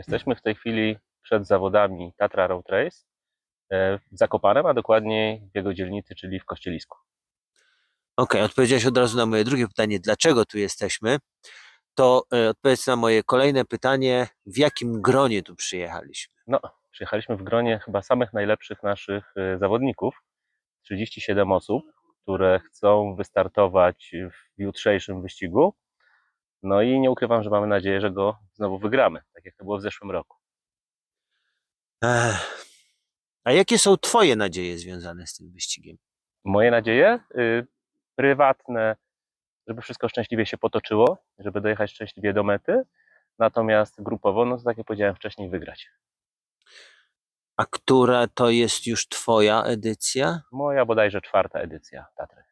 Jesteśmy w tej chwili przed zawodami Tatra Road Race e, w Zakopanem, a dokładniej w jego dzielnicy, czyli w Kościelisku. Okej, odpowiedziałeś od razu na moje drugie pytanie, dlaczego tu jesteśmy. To e, odpowiedz na moje kolejne pytanie, w jakim gronie tu przyjechaliśmy? No, przyjechaliśmy w gronie chyba samych najlepszych naszych e, zawodników. 37 osób, które chcą wystartować w jutrzejszym wyścigu. No i nie ukrywam, że mamy nadzieję, że go znowu wygramy, tak jak to było w zeszłym roku. Ech. A jakie są Twoje nadzieje związane z tym wyścigiem? Moje nadzieje y, prywatne, żeby wszystko szczęśliwie się potoczyło, żeby dojechać szczęśliwie do mety. Natomiast grupowo, no to tak jak powiedziałem wcześniej, wygrać. A która to jest już Twoja edycja? Moja bodajże czwarta edycja Tatry.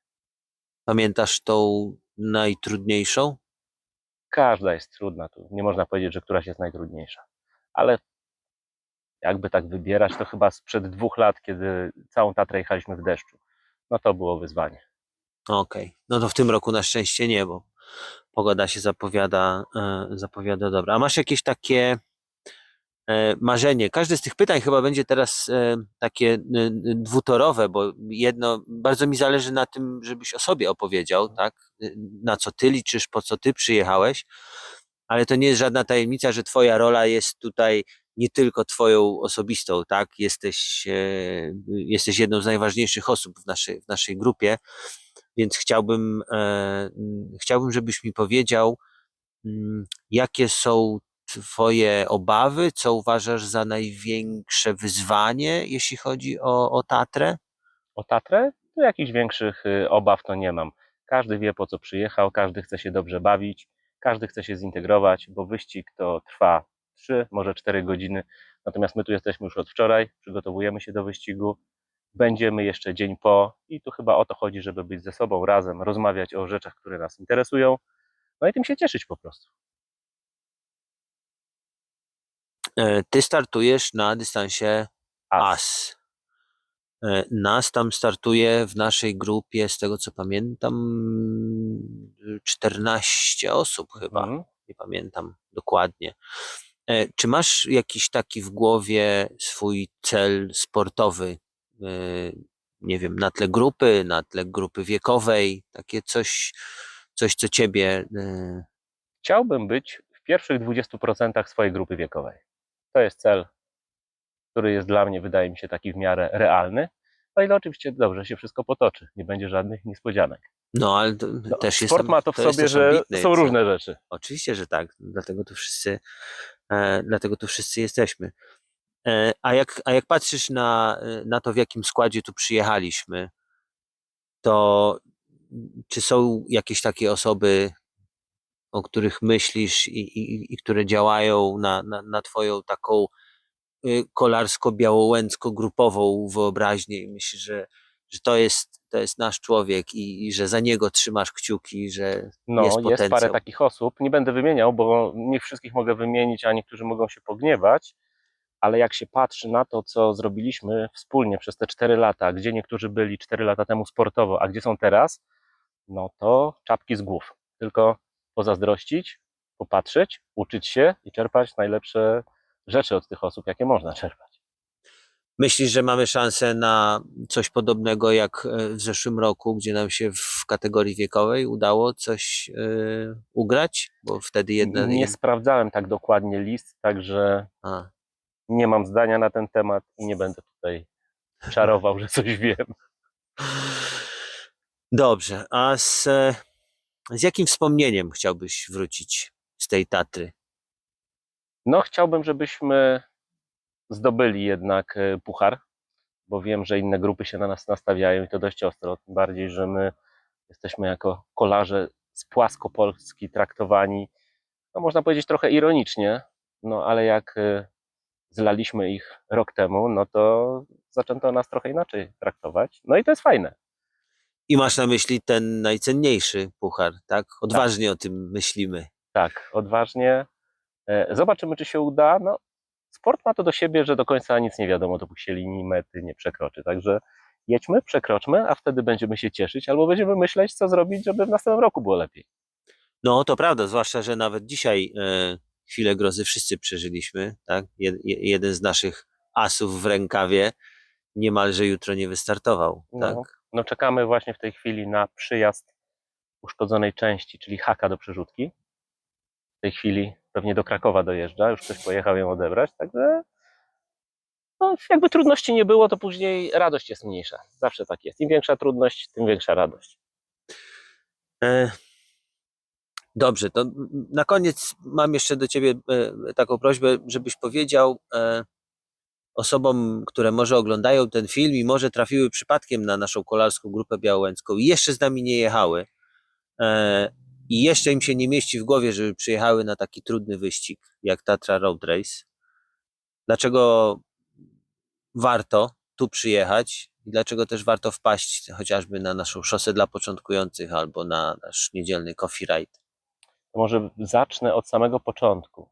Pamiętasz tą najtrudniejszą? Każda jest trudna tu. Nie można powiedzieć, że któraś jest najtrudniejsza. Ale jakby tak wybierać, to chyba sprzed dwóch lat, kiedy całą Tatrę jechaliśmy w deszczu. No to było wyzwanie. Okej, no to w tym roku na szczęście nie, bo pogoda się zapowiada, e, zapowiada dobra. A masz jakieś takie marzenie? Każde z tych pytań chyba będzie teraz e, takie e, e, dwutorowe, bo jedno, bardzo mi zależy na tym, żebyś o sobie opowiedział, tak? E, Na co ty liczysz, po co ty przyjechałeś, ale to nie jest żadna tajemnica, że twoja rola jest tutaj nie tylko twoją osobistą, tak? Jesteś, e, jesteś jedną z najważniejszych osób w naszej, w naszej grupie, więc chciałbym, e, chciałbym, żebyś mi powiedział, mm, jakie są twoje obawy, co uważasz za największe wyzwanie, jeśli chodzi o, o Tatrę? O Tatrę? To jakichś większych y, obaw to nie mam. Każdy wie po co przyjechał, każdy chce się dobrze bawić, każdy chce się zintegrować, bo wyścig to trwa 3, może 4 godziny. Natomiast my tu jesteśmy już od wczoraj, przygotowujemy się do wyścigu. Będziemy jeszcze dzień po i tu chyba o to chodzi, żeby być ze sobą razem, rozmawiać o rzeczach, które nas interesują, no i tym się cieszyć po prostu. Ty startujesz na dystansie AS. E, Nas tam startuje w naszej grupie, z tego co pamiętam, 14 osób chyba. Mhm. nie pamiętam dokładnie. E, Czy masz jakiś taki w głowie swój cel sportowy? e, Nie wiem, na tle grupy, na tle grupy wiekowej, takie coś, coś co ciebie. e, Chciałbym być w pierwszych 20% swojej grupy wiekowej. To jest cel, który jest dla mnie, wydaje mi się, taki w miarę realny. O ile oczywiście dobrze się wszystko potoczy, nie będzie żadnych niespodzianek. No, ale to No, też jest. sport ma to w jest sobie, że są różne rzeczy. Oczywiście, że tak. Dlatego tu wszyscy, e, dlatego tu wszyscy jesteśmy. E, a, jak, a jak patrzysz na, na to, w jakim składzie tu przyjechaliśmy, to czy są jakieś takie osoby, o których myślisz i, i, i które działają na, na, na twoją taką y, kolarsko-białołęcko-grupową wyobraźnię i myślisz, że, że to, jest, to jest nasz człowiek i, i że za niego trzymasz kciuki, że No, jest jest, potencjał. parę takich osób. Nie będę wymieniał, bo nie wszystkich mogę wymienić, a niektórzy mogą się pogniewać. Ale jak się patrzy na to, co zrobiliśmy wspólnie przez te 4 lata, gdzie niektórzy byli 4 lata temu sportowo, a gdzie są teraz, no to czapki z głów. Tylko pozazdrościć, popatrzeć, uczyć się i czerpać najlepsze rzeczy od tych osób, jakie można czerpać. Myślisz, że mamy szansę na coś podobnego jak e, w zeszłym roku, gdzie nam się w kategorii wiekowej udało coś e, ugrać? Bo wtedy jedna. Nie sprawdzałem tak dokładnie list, także A, nie mam zdania na ten temat i nie będę tutaj czarował, że coś wiem. Dobrze, a z, e, z jakim wspomnieniem chciałbyś wrócić z tej Tatry? No, chciałbym, żebyśmy zdobyli jednak e, puchar, bo wiem, że inne grupy się na nas nastawiają i to dość ostro. Tym bardziej, że my jesteśmy jako kolarze z płaskopolski traktowani, no można powiedzieć trochę ironicznie, no ale jak e, zlaliśmy ich rok temu, no to zaczęto nas trochę inaczej traktować. No i to jest fajne. I masz na myśli ten najcenniejszy puchar, tak? Odważnie o tym myślimy. Tak, odważnie. E, Zobaczymy, czy się uda. No, sport ma to do siebie, że do końca nic nie wiadomo, dopóki się linii mety nie przekroczy. Także jedźmy, przekroczmy, a wtedy będziemy się cieszyć, albo będziemy myśleć, co zrobić, żeby w następnym roku było lepiej. No to prawda, zwłaszcza, że nawet dzisiaj e, chwilę grozy wszyscy przeżyliśmy, tak? Je, je- jeden z naszych asów w rękawie niemalże jutro nie wystartował, tak? No. Czekamy właśnie w tej chwili na przyjazd uszkodzonej części, czyli haka do przerzutki. W tej chwili pewnie do Krakowa dojeżdża, już ktoś pojechał ją odebrać, także no, jakby trudności nie było, to później radość jest mniejsza. Zawsze tak jest. Im większa trudność, tym większa radość. E, Dobrze, to na koniec mam jeszcze do Ciebie e, taką prośbę, żebyś powiedział e, osobom, które może oglądają ten film i może trafiły przypadkiem na naszą kolarską grupę białołęcką i jeszcze z nami nie jechały e, i jeszcze im się nie mieści w głowie, żeby przyjechały na taki trudny wyścig jak Tatra Road Race. Dlaczego warto tu przyjechać i dlaczego też warto wpaść chociażby na naszą szosę dla początkujących albo na nasz niedzielny coffee ride. To może zacznę od samego początku.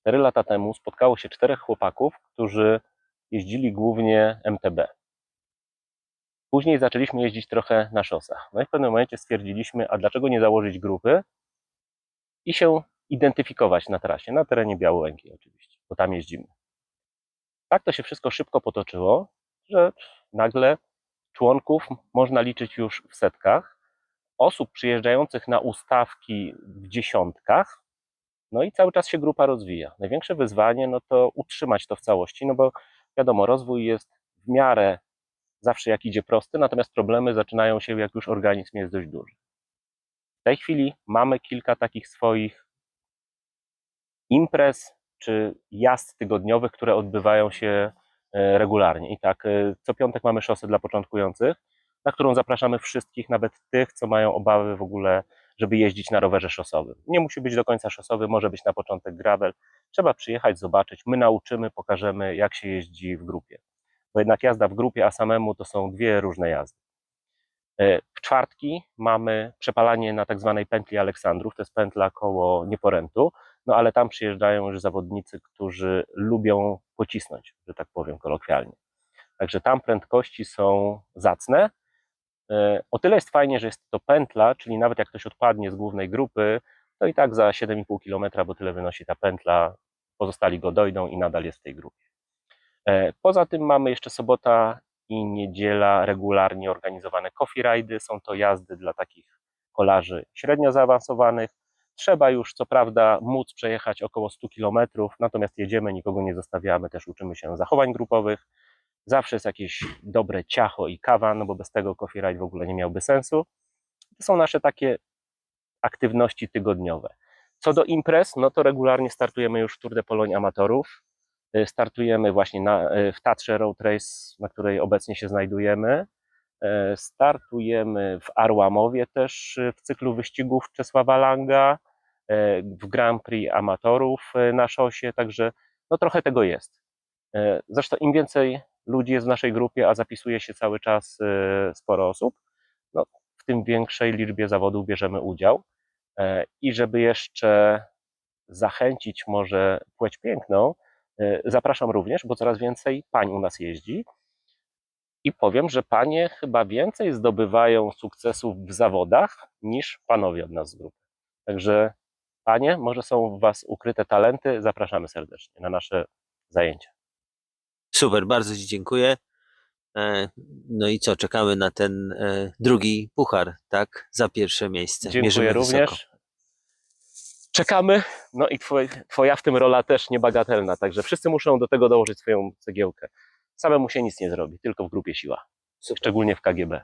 Cztery lata temu spotkało się czterech chłopaków, którzy jeździli głównie MTB. Później zaczęliśmy jeździć trochę na szosach. No i w pewnym momencie stwierdziliśmy, a dlaczego nie założyć grupy i się identyfikować na trasie, na terenie Białołęki oczywiście, bo tam jeździmy. Tak to się wszystko szybko potoczyło, że nagle członków można liczyć już w setkach, osób przyjeżdżających na ustawki w dziesiątkach, no i cały czas się grupa rozwija. Największe wyzwanie no to utrzymać to w całości, no bo wiadomo, rozwój jest w miarę zawsze jak idzie prosty, natomiast problemy zaczynają się jak już organizm jest dość duży. W tej chwili mamy kilka takich swoich imprez czy jazd tygodniowych, które odbywają się e, regularnie. I tak, e, co piątek mamy szosę dla początkujących, na którą zapraszamy wszystkich, nawet tych, co mają obawy w ogóle, żeby jeździć na rowerze szosowym. Nie musi być do końca szosowy, może być na początek gravel. Trzeba przyjechać, zobaczyć. My nauczymy, pokażemy, jak się jeździ w grupie. Bo jednak jazda w grupie, a samemu to są dwie różne jazdy. E, W czwartki mamy przepalanie na tak zwanej pętli Aleksandrów, to jest pętla koło Nieporętu, no ale tam przyjeżdżają już zawodnicy, którzy lubią pocisnąć, że tak powiem kolokwialnie. Także tam prędkości są zacne. E, O tyle jest fajnie, że jest to pętla, czyli nawet jak ktoś odpadnie z głównej grupy, to i tak za 7,5 km, bo tyle wynosi ta pętla, pozostali go dojdą i nadal jest w tej grupie. E, Poza tym mamy jeszcze sobota i niedziela regularnie organizowane coffee ride'y. Są to jazdy dla takich kolarzy średnio zaawansowanych. Trzeba już co prawda móc przejechać około 100 km, natomiast jedziemy, nikogo nie zostawiamy, też uczymy się zachowań grupowych. Zawsze jest jakieś dobre ciacho i kawa, no bo bez tego ride w ogóle nie miałby sensu. To są nasze takie aktywności tygodniowe. Co do imprez, no to regularnie startujemy już w Tour de Pologne Amatorów. Y, Startujemy właśnie na, y, w Tatrze Road Race, na której obecnie się znajdujemy. E, Startujemy w Arłamowie też y, w cyklu wyścigów Czesława Langa, w Grand Prix Amatorów y, na szosie, także no trochę tego jest. Zresztą im więcej ludzi jest w naszej grupie, a zapisuje się cały czas y, sporo osób, no, w tym większej liczbie zawodów bierzemy udział. E, I żeby jeszcze zachęcić może płeć piękną, e, zapraszam również, bo coraz więcej pań u nas jeździ. I powiem, że panie chyba więcej zdobywają sukcesów w zawodach niż panowie od nas z grupy. Także panie, może są w was ukryte talenty, zapraszamy serdecznie na nasze zajęcia. Super, bardzo Ci dziękuję. E, No i co, czekamy na ten e, drugi puchar, tak? Za pierwsze miejsce. Dziękuję Mierzymy również. wysoko. Czekamy. No i twoj, twoja w tym rola też niebagatelna, także wszyscy muszą do tego dołożyć swoją cegiełkę. Samemu się nic nie zrobi, tylko w grupie siła, Super. szczególnie w KGB.